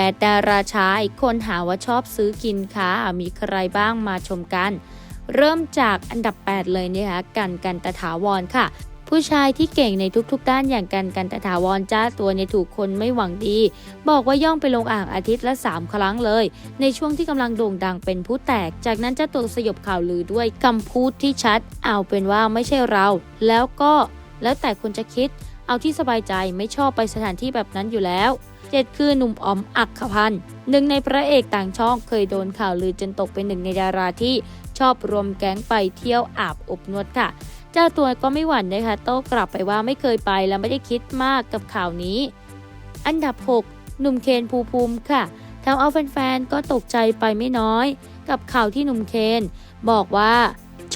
8 ดาราชายคนหาว่าชอบซื้อกินค่ะมีใครบ้างมาชมกัน เริ่มจากอันดับ 8 เลยนะคะกันกันตถาวรค่ะ ผู้ชายที่เก่งในทุกๆ ด้านอย่างกันกันตถาวรจ้าตัวเนี่ยถูกคนไม่หวังดี บอกว่าย่องไปลงอ่างอาทิตย์ละ 3 ครั้งเลย ในช่วงที่กำลังโด่งดังเป็นผู้แตก จากนั้นจ้าตัวสยบข่าวลือด้วยคำพูดที่ชัด เอาเป็นว่าไม่ใช่เรา แล้วก็แล้วแต่คุณจะคิด เอาที่สบายใจไม่ชอบไปสถานที่แบบนั้นอยู่แล้ว เจ็ดคือหนุ่มอ๋อมอักขพันธ์หนึ่งในพระเอกต่างช่องเคยโดนข่าวลือจนตกเป็นหนึ่งในดาราที่ชอบรวมแก๊งไปเที่ยวอาบอบนวดค่ะ เจ้าตัวก็ไม่หวั่นนะคะโต้กลับไปว่าไม่เคยไปและไม่ได้คิดมากกับข่าวนี้ อันดับ 6 หนุ่มเคนภูภูมิค่ะทำเอาแฟนๆก็ตกใจไปไม่น้อย กับข่าวที่หนุ่มเคนบอกว่า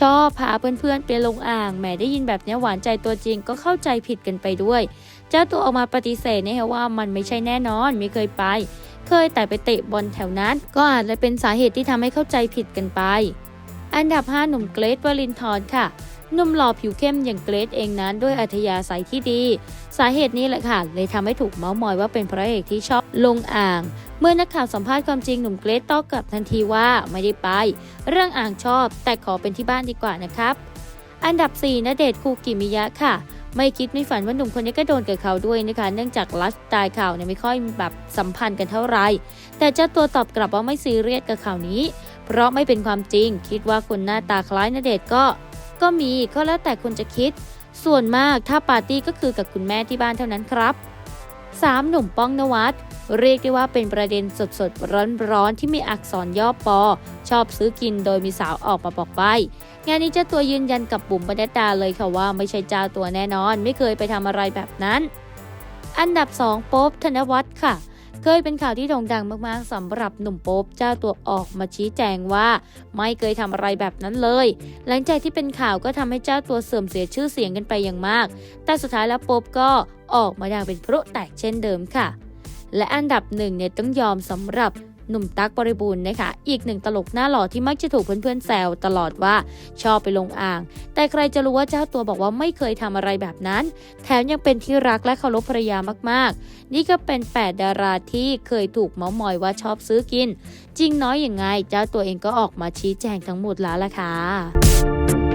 ชอบพาเพื่อนๆไปลงอ่างแหมได้ยินแบบนี้หวานใจตัวจริงก็เข้าใจผิดกันไปด้วย เจ้าตัวออกมาปฏิเสธนะคะว่ามันไม่ใช่แน่นอนไม่เคยไป เคยแต่ไปเตะบอลแถวนั้น ก็อาจจะเป็นสาเหตุที่ทำให้เข้าใจผิดกันไป อันดับ 5 หนุ่มเกรทวลินทร์ค่ะหนุ่มหล่อผิวเข้มอย่างเกรทเองนั้นด้วยอัธยาศัยที่ดี สาเหตุนี้แหละค่ะ เลยทำให้ถูกเมาส์มอยว่าเป็นพระเอกที่ชอบลงอ่าง เมื่อนักข่าวสัมภาษณ์ความจริงหนุ่มเกรทตอบกลับทันทีว่าไม่ได้ไป เรื่องอ่างชอบแต่ขอเป็นที่บ้านดีกว่านะครับ อันดับ4ณเดชคูกิมิยะค่ะ ไม่คิดไม่ฝันว่าหนุ่มคนนี้ก็โดนกับเขาด้วยนะคะ เนื่องจากลัสตายข่าวเนี่ยไม่ค่อยแบบสัมพันธ์กันเท่าไหร่แต่เจ้าตัวตอบกลับว่าไม่ซีเรียสกับข่าวนี้ เพราะไม่เป็นความจริง คิดว่าคนหน้าตาคล้ายณเดชก็ ก็มีก็แล้วแต่คนจะคิด ส่วนมากถ้าปาร์ตี้ก็คือกับคุณแม่ที่บ้านเท่านั้นครับ 3. หนุ่มป้องนวัดเรียกได้ว่าเป็นประเด็นสดๆ ร้อนๆ ที่มีอักษรย่อปอ ชอบซื้อกินโดยมีสาวออกมาบอกใบงานนี้เจ้าตัวยืนยันกับบุ๋มปนัดาเลยค่ะว่าไม่ใช่เจ้าตัวแน่นอน ไม่เคยไปทำอะไรแบบนั้น อันดับ 2 โป๊บธนวัฒน์ค่ะ เคยเป็นข่าวที่โด่งดังมากๆสำหรับหนุ่มโป๊บเจ้าตัวออกมาชี้แจงว่า ไม่เคยทำอะไรแบบนั้นเลย หลังจากที่เป็นข่าวก็ทำให้เจ้าตัวเสื่อมเสียชื่อเสียงกันไปอย่างมาก แต่สุดท้ายแล้วโป๊บก็ออกมาดังเป็นพรุแตกเช่นเดิมค่ะ และอันดับหนึ่งเนี่ยต้องยอมสำหรับ หนุ่มตั๊กบริบูรณ์นะคะ อีกหนึ่งตลกหน้าหล่อที่มักจะถูกเพื่อนๆแซวตลอดว่าชอบไปลงอ่าง แต่ใครจะรู้ว่าเจ้าตัวบอกว่าไม่เคยทำอะไรแบบนั้น แถมยังเป็นที่รักและเคารพภรรยามากๆ นี่ก็เป็น 8 ดาราที่เคยถูกเมาส์มอยว่าชอบซื้อกิน จริงน้อยอย่างไง เจ้าตัวเองก็ออกมาชี้แจงทั้งหมดแล้วล่ะค่ะ